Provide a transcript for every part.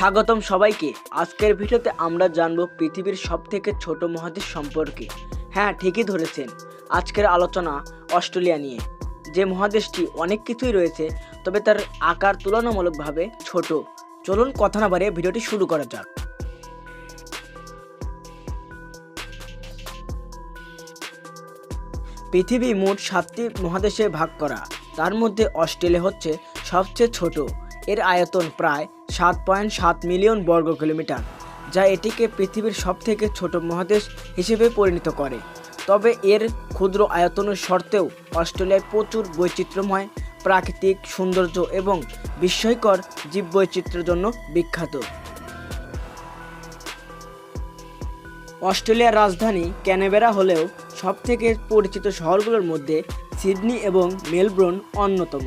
স্বাগতম সবাইকে। আজকের ভিডিওতে আমরা জানব পৃথিবীর সব থেকে ছোট মহাদেশ সম্পর্কে। হ্যাঁ ঠিকই ধরেছেন। আজকের আলোচনা অস্ট্রেলিয়া নিয়ে। যে মহাদেশটি অনেক কিছুই রয়েছে, তবে তার আকার তুলনামূলকভাবে ছোট। চলুন কথা না বাড়িয়ে ভিডিওটি শুরু করা যাক। পৃথিবী মোট সাতটি মহাদেশে ভাগ করা। তার মধ্যে অস্ট্রেলিয়া হচ্ছে সবচেয়ে ছোট। এর আয়তন প্রায় সাত পয়েন্ট সাত মিলিয়ন বর্গ কিলোমিটার, যা এটিকে পৃথিবীর সবথেকে ছোট মহাদেশ হিসেবে পরিণত করে। তবে এর ক্ষুদ্র আয়তনের সত্ত্বেও অস্ট্রেলিয়ায় প্রচুর বৈচিত্র্যময় প্রাকৃতিক সৌন্দর্য এবং বিস্ময়কর জীববৈচিত্র্যের জন্য বিখ্যাত। অস্ট্রেলিয়ার রাজধানী ক্যানবেরা হলেও সবথেকে পরিচিত শহরগুলোর মধ্যে সিডনি এবং মেলবোর্ন অন্যতম।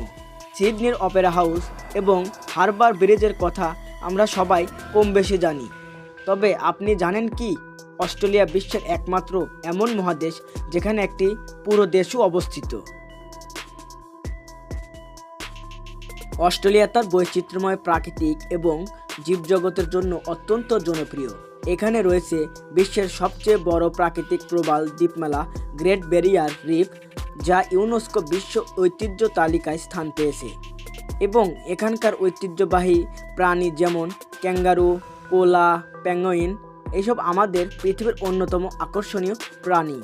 সিডনির অপেরা হাউস এবং হারবার ব্রিজের কথা আমরা সবাই কম বেশি জানি। তবে আপনি জানেন কি, অস্ট্রেলিয়া বিশ্বের একমাত্র এমন মহাদেশ যেখানে একটি পুরো দেশও অবস্থিত। অস্ট্রেলিয়া তার বৈচিত্র্যময় প্রাকৃতিক এবং জীবজগতের জন্য অত্যন্ত জনপ্রিয়। এখানে রয়েছে বিশ্বের সবচেয়ে বড় প্রাকৃতিক প্রবাল দ্বীপমেলা, গ্রেট ব্যারিয়ার রিফ যা ইউনেস্কো বিশ্ব ঐতিহ্য তালিকায় স্থান পেয়েছে। এবং এখানকার ঐতিহ্যবাহী প্রাণী যেমন ক্যাঙ্গারু কোলা প্যাঙ্গোইন এইসব আমাদের পৃথিবীর অন্যতম আকর্ষণীয় প্রাণী।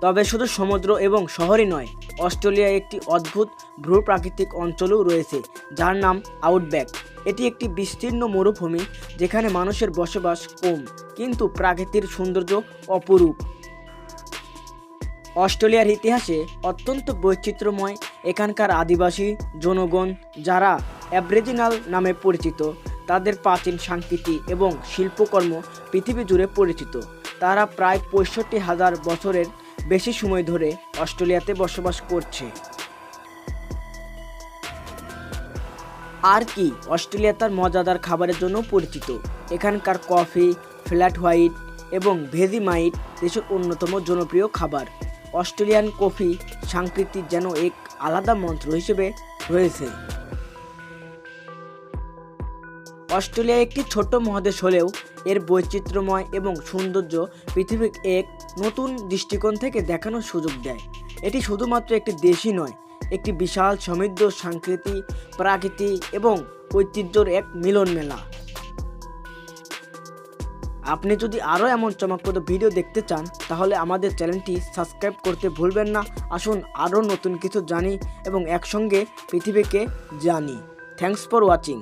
তবে শুধু সমুদ্র এবং শহরই নয়, অস্ট্রেলিয়ায় একটি অদ্ভুত ভূপ্রাকৃতিক অঞ্চলও রয়েছে, যার নাম আউটব্যাক। এটি একটি বিস্তীর্ণ মরুভূমি যেখানে মানুষের বসবাস কম, কিন্তু প্রাকৃতিক সৌন্দর্য অপরূপ। অস্ট্রেলিয়ার ইতিহাসে অত্যন্ত বৈচিত্র্যময় এখানকার আদিবাসী জনগণ যারা অ্যাব্রিজিনাল নামে পরিচিত, তাদের প্রাচীন সংস্কৃতি এবং শিল্পকর্ম পৃথিবী জুড়ে পরিচিত। তারা প্রায় পঁয়ষট্টি হাজার বছরের বেশি সময় ধরে অস্ট্রেলিয়াতে বসবাস করছে। আর কি, অস্ট্রেলিয়া তার মজাদার খাবারের জন্য পরিচিত। এখানকার কফি, ফ্ল্যাট হোয়াইট এবং ভেজিমাইট দেশের অন্যতম জনপ্রিয় খাবার। অস্ট্রেলিয়ান কফি সংস্কৃতি যেন এক আলাদা মন্ত্র হিসেবে রয়েছে। অস্ট্রেলিয়া একটি ছোট্ট মহাদেশ হলেও এর বৈচিত্র্যময় এবং সৌন্দর্য পৃথিবীর এক নতুন দৃষ্টিকোণ থেকে দেখানোর সুযোগ দেয়। এটি শুধুমাত্র একটি দেশই নয়, একটি বিশাল সমৃদ্ধ সংস্কৃতি প্রাকৃতি এবং ঐতিহ্যর এক মিলন মেলা আপনি যদি আরও এমন চমকপ্রদ ভিডিও দেখতে চান, তাহলে আমাদের চ্যানেলটি সাবস্ক্রাইব করতে ভুলবেন না। আসুন আরও নতুন কিছু জানি এবং একসঙ্গে পৃথিবীকে জানি। Thanks for watching.